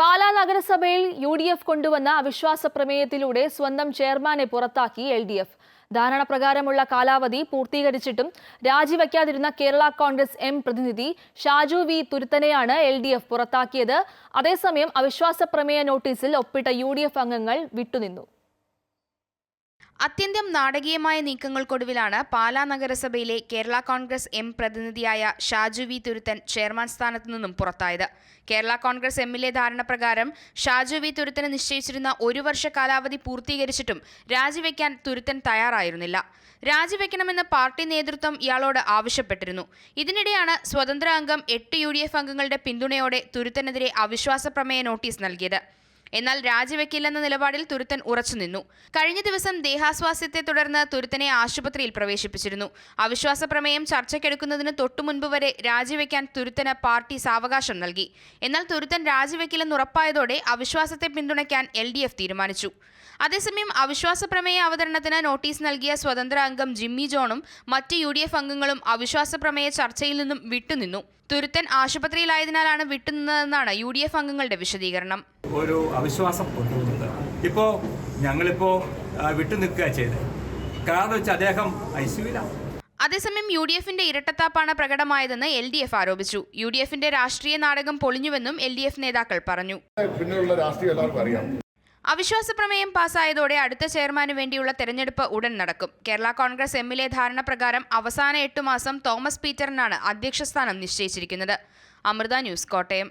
പാലാ നഗരസഭയിൽ U D F കൊണ്ടുവന്ന അവിശ്വാസ പ്രമേയത്തിലൂടെ സ്വന്തം ചെയർമാനെ പുറത്താക്കി എൽ ഡി എഫ്. ധാരണ പ്രകാരമുള്ള കാലാവധി പൂർത്തീകരിച്ചിട്ടും രാജിവെക്കാതിരുന്ന കേരള കോൺഗ്രസ് എം പ്രതിനിധി ഷാജു വി തുരുത്തനെയാണ് എൽ ഡി എഫ് പുറത്താക്കിയത്. അതേസമയം അവിശ്വാസ പ്രമേയ നോട്ടീസിൽ ഒപ്പിട്ട യു ഡി എഫ് അംഗങ്ങൾ വിട്ടുനിന്നു. അത്യന്തം നാടകീയമായ നീക്കങ്ങൾക്കൊടുവിലാണ് പാലാ നഗരസഭയിലെ കേരള കോൺഗ്രസ് എം പ്രതിനിധിയായ ഷാജു വി തുരുത്തൻ ചെയർമാൻ സ്ഥാനത്തു നിന്നും പുറത്തായത്. കേരള കോൺഗ്രസ് എമ്മിലെ ധാരണ പ്രകാരം ഷാജു വി തുരുത്തന് നിശ്ചയിച്ചിരുന്ന ഒരു വർഷ കാലാവധി പൂർത്തീകരിച്ചിട്ടും രാജിവെക്കാൻ തുരുത്തൻ തയ്യാറായിരുന്നില്ല. രാജിവെക്കണമെന്ന് പാർട്ടി നേതൃത്വം ഇയാളോട് ആവശ്യപ്പെട്ടിരുന്നു. ഇതിനിടെയാണ് സ്വതന്ത്ര അംഗം എട്ട് യു അംഗങ്ങളുടെ പിന്തുണയോടെ തുരുത്തനെതിരെ അവിശ്വാസ പ്രമേയ നോട്ടീസ് നൽകിയത്. എന്നാൽ രാജിവെക്കില്ലെന്ന നിലപാടിൽ തുരുത്തൻ ഉറച്ചുനിന്നു കഴിഞ്ഞ ദിവസം ദേഹാസ്വാസ്യത്തെ തുടർന്ന് തുരുത്തനെ ആശുപത്രിയിൽ പ്രവേശിപ്പിച്ചിരുന്നു. അവിശ്വാസ പ്രമേയം ചർച്ചയ്ക്കെടുക്കുന്നതിന് തൊട്ടുമുൻപ് വരെ രാജിവെക്കാൻ തുരുത്തന് പാർട്ടി സാവകാശം നൽകി. എന്നാൽ തുരുത്തൻ രാജിവെക്കില്ലെന്ന് ഉറപ്പായതോടെ അവിശ്വാസത്തെ പിന്തുണയ്ക്കാൻ എൽ തീരുമാനിച്ചു. അതേസമയം അവിശ്വാസ പ്രമേയ അവതരണത്തിന് നോട്ടീസ് നൽകിയ സ്വതന്ത്ര അംഗം ജിമ്മി ജോണും മറ്റ് യു അംഗങ്ങളും അവിശ്വാസ പ്രമേയ ചർച്ചയിൽ നിന്നും വിട്ടുനിന്നു. തുരുത്തൻ ആശുപത്രിയിലായതിനാലാണ് വിട്ടുനിന്നതെന്നാണ് യു ഡി എഫ് അംഗങ്ങളുടെ വിശദീകരണം. ഒരു അവിശ്വാസം കൊണ്ടുവന്നത് ഇപ്പോൾ ഞങ്ങളിപ്പോൾ വിട്ടു നിൽക്കുക ചെയ്തത് കാരണം വെച്ചാൽ അദ്ദേഹം ഐ സിയുലാണ് അതേസമയം യു ഡി എഫിന്റെ ഇരട്ടത്താപ്പാണ് പ്രകടമായതെന്ന് എൽ ഡി എഫ് ആരോപിച്ചു. യു ഡി എഫിന്റെ രാഷ്ട്രീയ നാടകം പൊളിഞ്ഞുവെന്നും എൽ ഡി എഫ് നേതാക്കൾ പറഞ്ഞു. പിന്നെയുള്ള രാഷ്ട്രീയം എല്ലാവർക്കും അറിയാം. അവിശ്വാസ പ്രമേയം പാസ്സായതോടെ അടുത്ത ചെയർമാനു വേണ്ടിയുള്ള തെരഞ്ഞെടുപ്പ് ഉടൻ നടക്കും. കേരള കോൺഗ്രസ് എമ്മിലെ ധാരണ പ്രകാരം അവസാന എട്ടു മാസം തോമസ് പീറ്ററിനാണ് അധ്യക്ഷസ്ഥാനം നിശ്ചയിച്ചിരിക്കുന്നത്. അമൃത ന്യൂസ് കോട്ടയം.